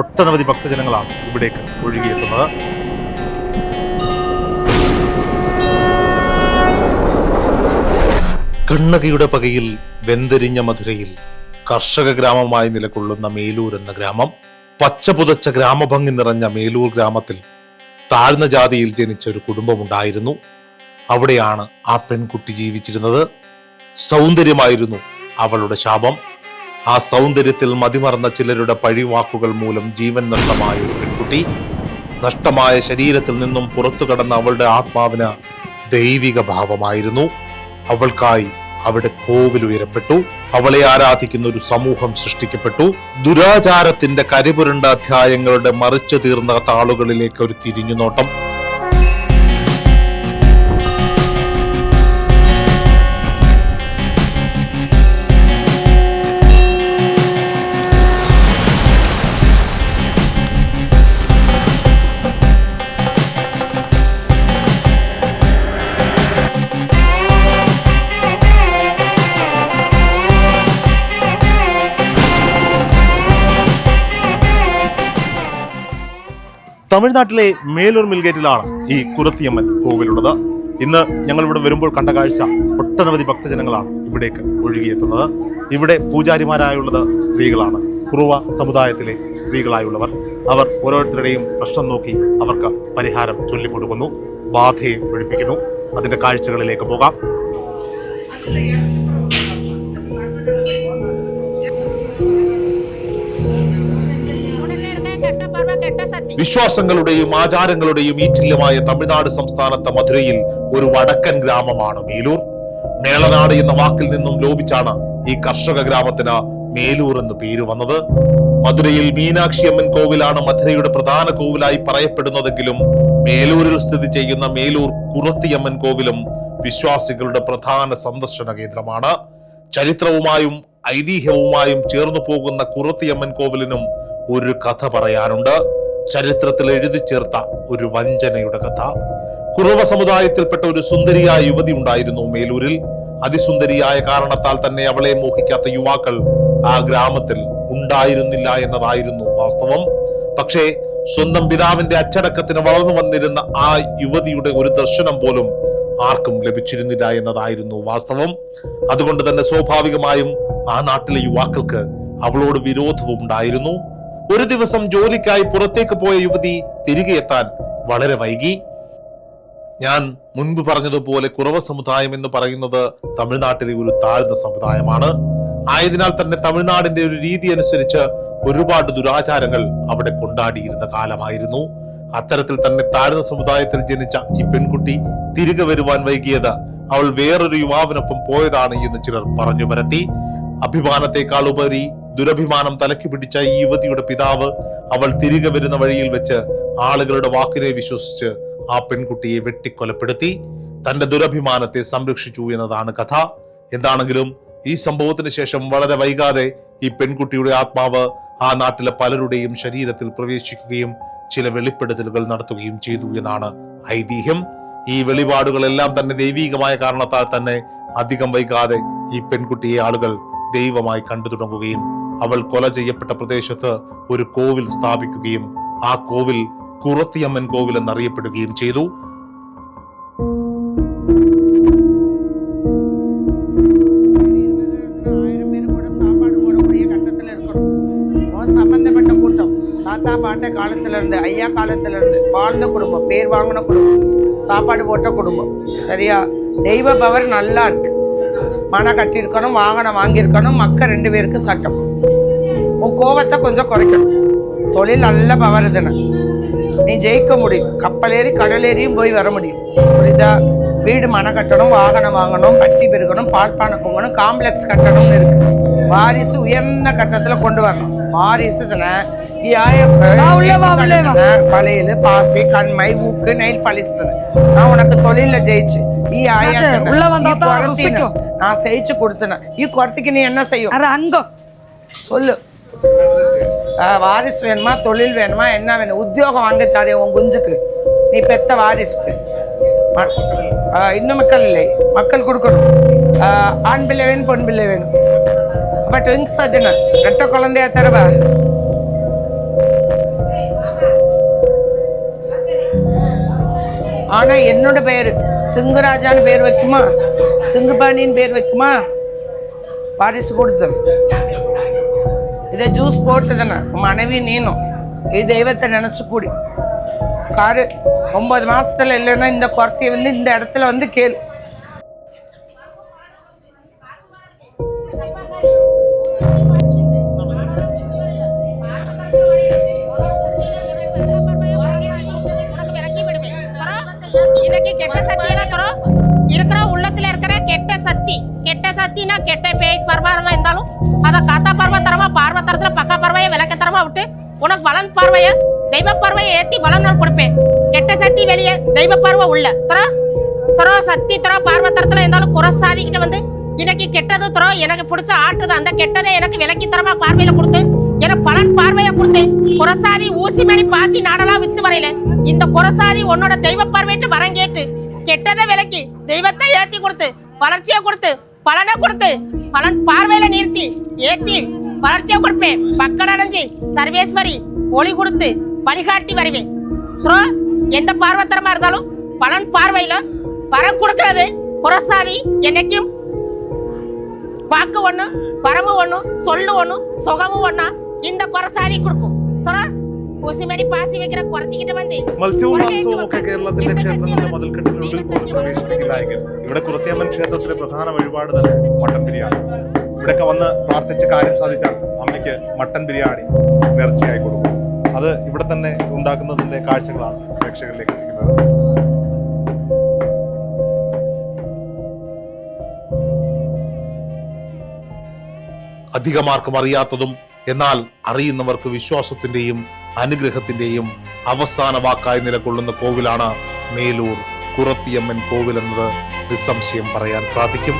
ഒട്ടനവധി ഭക്തജനങ്ങളാണ് ഇവിടേക്ക് ഒഴുകിയെത്തുന്നത്. കണ്ണകിയുടെ പകയിൽ വെന്തെരിഞ്ഞ മധുരയിൽ കർഷക ഗ്രാമമായി നിലകൊള്ളുന്ന മേലൂർ എന്ന ഗ്രാമം പച്ച പുതച്ച ഗ്രാമഭംഗി നിറഞ്ഞ മേലൂർ ഗ്രാമത്തിൽ താഴ്ന്ന ജാതിയിൽ ജനിച്ച ഒരു കുടുംബമുണ്ടായിരുന്നു. അവിടെയാണ് ആ പെൺകുട്ടി ജീവിച്ചിരുന്നത്. സൗന്ദര്യമായിരുന്നു അവളുടെ ശാപം. ആ സൗന്ദര്യത്തിൽ മതിമറന്ന ചിലരുടെ പഴിവാക്കുകൾ മൂലം ജീവൻ നഷ്ടമായ ഒരു പെൺകുട്ടി നഷ്ടമായ ശരീരത്തിൽ നിന്നും പുറത്തു കടന്ന അവളുടെ ആത്മാവിന് ദൈവിക ഭാവമായിരുന്നു. അവൾക്കായി അവിടെ കോവിൽ ഉയരപ്പെട്ടു. അവളെ ആരാധിക്കുന്ന ഒരു സമൂഹം സൃഷ്ടിക്കപ്പെട്ടു. ദുരാചാരത്തിന്റെ കരിപുരണ്ട അധ്യായങ്ങളുടെ മറിച്ചു തീർന്ന താളുകളിലേക്ക് ഒരു തിരിഞ്ഞുനോട്ടം. തമിഴ്നാട്ടിലെ മേലൂർ മിൽഗേറ്റിലാണ് ഈ കുരത്തിയമ്മൻ കോവിലുള്ളത്. ഇന്ന് ഞങ്ങൾ ഇവിടെ വരുമ്പോൾ കണ്ട കാഴ്ച ഒട്ടനവധി ഭക്തജനങ്ങളാണ് ഇവിടേക്ക് ഒഴുകിയെത്തുന്നത്. ഇവിടെ പൂജാരിമാരായുള്ളത് സ്ത്രീകളാണ്. കുറുവ സമുദായത്തിലെ സ്ത്രീകളായുള്ളവർ. അവർ ഓരോരുത്തരുടെയും പ്രശ്നം നോക്കി അവർക്ക് പരിഹാരം ചൊല്ലിക്കൊടുക്കുന്നു. ബാധയെ ഒഴിപ്പിക്കുന്നു. അതിന്റെ കാഴ്ചകളിലേക്ക് പോകാം. വിശ്വാസങ്ങളുടെയും ആചാരങ്ങളുടെയും ഈറ്റില്യമായ തമിഴ്നാട് സംസ്ഥാനത്തെ മധുരയിൽ ഒരു വടക്കൻ ഗ്രാമമാണ് മേലൂർ. മേളനാട് എന്ന വാക്കിൽ നിന്നും ലോപിച്ചാണ് ഈ കർഷക ഗ്രാമത്തിന് മേലൂർ എന്ന് പേര് വന്നത്. മധുരയിൽ മീനാക്ഷി അമ്മൻ കോവിലാണ് മധുരയുടെ പ്രധാന കോവിലായി പറയപ്പെടുന്നതെങ്കിലും മേലൂരിൽ സ്ഥിതി ചെയ്യുന്ന മേലൂർ കുറത്തിയമ്മൻ കോവിലും വിശ്വാസികളുടെ പ്രധാന സന്ദർശന കേന്ദ്രമാണ്. ചരിത്രവുമായും ഐതിഹ്യവുമായും ചേർന്നു പോകുന്ന കുറത്തിയമ്മൻ കോവിലിനും ഒരു കഥ പറയാനുണ്ട്. ചരിത്രത്തിൽ എഴുതി ചേർത്ത ഒരു വഞ്ചനയുടെ കഥ. കുറവ സമുദായത്തിൽപ്പെട്ട ഒരു സുന്ദരിയായ യുവതി ഉണ്ടായിരുന്നു മേലൂരിൽ. അതിസുന്ദരിയായ കാരണത്താൽ തന്നെ അവളെ മോഹിക്കാത്ത യുവാക്കൾ ആ ഗ്രാമത്തിൽ ഉണ്ടായിരുന്നില്ല എന്നതായിരുന്നു വാസ്തവം. പക്ഷേ സ്വന്തം പിതാവിന്റെ അച്ചടക്കത്തിന് വളർന്നു വന്നിരുന്ന ആ യുവതിയുടെ ഒരു ദർശനം പോലും ആർക്കും ലഭിച്ചിരുന്നില്ല എന്നതായിരുന്നു വാസ്തവം. അതുകൊണ്ട് തന്നെ സ്വാഭാവികമായും ആ നാട്ടിലെ യുവാക്കൾക്ക് അവളോട് വിരോധവും ഉണ്ടായിരുന്നു ഒരു ദിവസം ജോലിക്കായി പുറത്തേക്ക് പോയ യുവതി തിരികെ എത്താൻ വളരെ വൈകി. ഞാൻ മുൻപ് പറഞ്ഞതുപോലെ കുറവ സമുദായം എന്ന് പറയുന്നത് തമിഴ്നാട്ടിലെ ഒരു താഴ്ന്ന സമുദായമാണ്. ആയതിനാൽ തന്നെ തമിഴ്നാടിന്റെ ഒരു രീതി അനുസരിച്ച് ഒരുപാട് ദുരാചാരങ്ങൾ അവിടെ കൊണ്ടാടിയിരുന്ന കാലമായിരുന്നു. അത്തരത്തിൽ തന്നെ താഴ്ന്ന സമുദായത്തിൽ ജനിച്ച ഈ പെൺകുട്ടി തിരികെ വരുവാൻ വൈകിയത് അവൾ വേറൊരു യുവാവിനൊപ്പം പോയതാണ് എന്ന് ചിലർ പറഞ്ഞു വരത്തി അഭിമാനത്തെക്കാൾ ഉപരി ദുരഭിമാനം തലയ്ക്ക് പിടിച്ച ഈ യുവതിയുടെ പിതാവ് അവൾ തിരികെ വരുന്ന വഴിയിൽ വെച്ച് ആളുകളുടെ വാക്കിനെ വിശ്വസിച്ച് ആ പെൺകുട്ടിയെ വെട്ടിക്കൊലപ്പെടുത്തി. തന്റെ ദുരഭിമാനത്തെ സംരക്ഷിച്ചു എന്നതാണ് കഥ. എന്താണെങ്കിലും ഈ സംഭവത്തിന് ശേഷം വളരെ വൈകാതെ ഈ പെൺകുട്ടിയുടെ ആത്മാവ് ആ നാട്ടിലെ പലരുടെയും ശരീരത്തിൽ പ്രവേശിക്കുകയും ചില വെളിപ്പെടുത്തലുകൾ നടത്തുകയും ചെയ്തു എന്നാണ് ഐതിഹ്യം. ഈ വെളിപാടുകളെല്ലാം തന്നെ ദൈവീകമായ കാരണത്താൽ തന്നെ അധികം വൈകാതെ ഈ പെൺകുട്ടിയെ ആളുകൾ ദൈവമായി കണ്ടു തുടങ്ങുകയും അവൾ കൊല ചെയ്യപ്പെട്ട പ്രദേശത്ത് ഒരു കോവിൽ സ്ഥാപിക്കുകയും ആ കോവിൽ കുറത്തിയമ്മൻ കോവിൽ എന്നറിയപ്പെടുകയും ചെയ്തു ஆயிரம் பேர் கூட சாப்பாடு போடக்கூடிய கட்டத்தில் இருக்கணும் உன் சம்பந்தப்பட்ட கூட்டம் தாத்தா பாட்ட காலத்துல இருந்து ஐயா காலத்துல இருந்து வாழ்ந்த குடும்பம் பேர் வாங்கின குடும்பம் சாப்பாடு போட்ட குடும்பம் சரியா தெய்வ பவர் நல்லா இருக்கு மனை கட்டியிருக்கணும் வாகனம் வாங்கியிருக்கணும் மக்கள் ரெண்டு பேருக்கு சட்டம் கோபத்தை கொஞ்சம் குறைக்கணும். தொழில் நல்லா பவர் நீ ஜெயிக்க முடியும். கப்பலேறி கடலேறியும் போய் வர முடியும். புரியுதா? வீடு மன கட்டணும் வாகனம் வாங்கணும் கட்டி பெருகணும் பால்பானை போகணும் காம்ப்ளெக்ஸ் கட்டணும்னு இருக்கு. வாரிசு உயர்ந்த கட்டத்தில் கொண்டு வரணும். வாரிசுல வளையல் பாசி கண்மை மூக்கு நெயில் பழிசுது நான் உனக்கு தொழில ஜெயிச்சு ஈ ஆயாத்தின. நான் ஜெயிச்சு கொடுத்தன. நீ குறத்துக்கு நீ என்ன செய்யும்? சொல்லு. வாரிசு வேணுமா? தொழில் வேணுமா? என்ன வேணும்? உத்தியோகம் வாங்க தரேன் உன் குஞ்சுக்கு. நீ பெத்த வாரிசுக்கு. இன்னும் மக்கள் இல்லை. மக்கள் கொடுக்கணும். ஆண் பிள்ளை வேணும் பொன் பிள்ளை வேணும். அப்போ ட்விங்ஸ் அதுன்னு ரெட்ட குழந்தையா தருவா? ஆனால் என்னோட பேர் சிங்குராஜான்னு பேர் வைக்குமா? சிங்குபாணின்னு பேர் வைக்குமா? வாரிசு கொடுத்தது இதை ஜூஸ் போட்டதுன்னா மனைவி நீனும் இது தெய்வத்தை நினச்சி கூடி. காரு ஒன்பது மாதத்தில் இல்லைன்னா இந்த குறத்தைய வந்து இந்த இடத்துல வந்து கேளு. இன்னைக்கு கெட்ட சக்தி இருக்கிறோம் இருக்கிற உள்ளத்துல இருக்கிற கெட்ட சக்தி. சத்தினா கெட்ட பேய் பரவாயில்ல இருந்தாலும் அத காத்தா பார்வை தரமா பார்வை தரத்துல பக்கா பார்வைய விளக்க தரமா விட்டு உனக்கு வளன் பார்வைய தெய்வ பார்வையை ஏத்தி பலன் நான் கொடுப்பேன். கெட்ட சக்தி வெளியே தெய்வ பார்வை உள்ள. தரா சரோ சக்தி தரோ பார்வை தரத்துல இருந்தாலும் குறை சாதிக்கிட்டு வந்து எனக்கு கெட்டது தரோ எனக்கு பிடிச்ச ஆட்டுது. அந்த கெட்டதை எனக்கு விலக்கி தரமா பார்வையில கொடுத்து எனக்கு பலன் பார்வையை கொடுத்து குரசாதி ஊசி மணி பாசி நாடெல்லாம் வித்து வரையில இந்த குரசாதி உன்னோட தெய்வ பார்வையிட்டு வரங்கேட்டு கெட்டதை விலக்கி தெய்வத்தை ஏத்தி கொடுத்து வளர்ச்சியை கொடுத்து பலனை கொடுத்து பலன் பார்வையில நிறுத்தி ஏத்தி வளர்ச்சியை கொடுப்பேன். பக்கம் அடைஞ்சு சர்வேஸ்வரி ஒளி கொடுத்து வழிகாட்டி வருவேன். அப்புறம் எந்த பார்வத்தரமா இருந்தாலும் பலன் பார்வையில வரம் கொடுக்கறது புறசாதி என்னைக்கும். வாக்கு ஒன்று வரமும் ஒன்று சொல்லு ஒன்று சுகமும் ஒன்றா இந்த குரசாதி கொடுக்கும். പൂസിമണി പാസി വെക്കിற കുറത്തിക്കിട്ട് വന്ന്. മത്സ്യവും മാംസവും ഒക്കെ കേരളത്തിന്റെ ക്ഷേത്രങ്ങളുടെ മതിൽക്കെട്ടിനുള്ളിൽ പ്രവേശിപ്പിക്കലായെങ്കിൽ ഇവിടെ കുറത്തിയമ്മൻ ക്ഷേത്രത്തിലെ പ്രധാന വഴിപാട് തന്നെ മട്ടൻ ബിരിയാണി. ഇവിടെയൊക്കെ വന്ന് പ്രാർത്ഥിച്ച കാര്യം സാധിച്ചാൽ അമ്മയ്ക്ക് മട്ടൻ ബിരിയാണി നേർച്ചയായി കൊടുക്കും. അത് ഇവിടെ തന്നെ ഉണ്ടാക്കുന്നതിന്റെ കാഴ്ചകളാണ് പ്രേക്ഷകരിലേക്ക് എത്തിക്കുന്നത് അധികമാർക്കും അറിയാത്തതും എന്നാൽ അറിയുന്നവർക്ക് വിശ്വാസത്തിന്റെയും അനുഗ്രഹത്തിന്റെയും അവസാന വാക്കായി നിലകൊള്ളുന്ന കോവിലാണ് മേലൂർ കുറത്തിയമ്മൻ കോവിൽ എന്നത് നിസ്സംശയം പറയാൻ സാധിക്കും.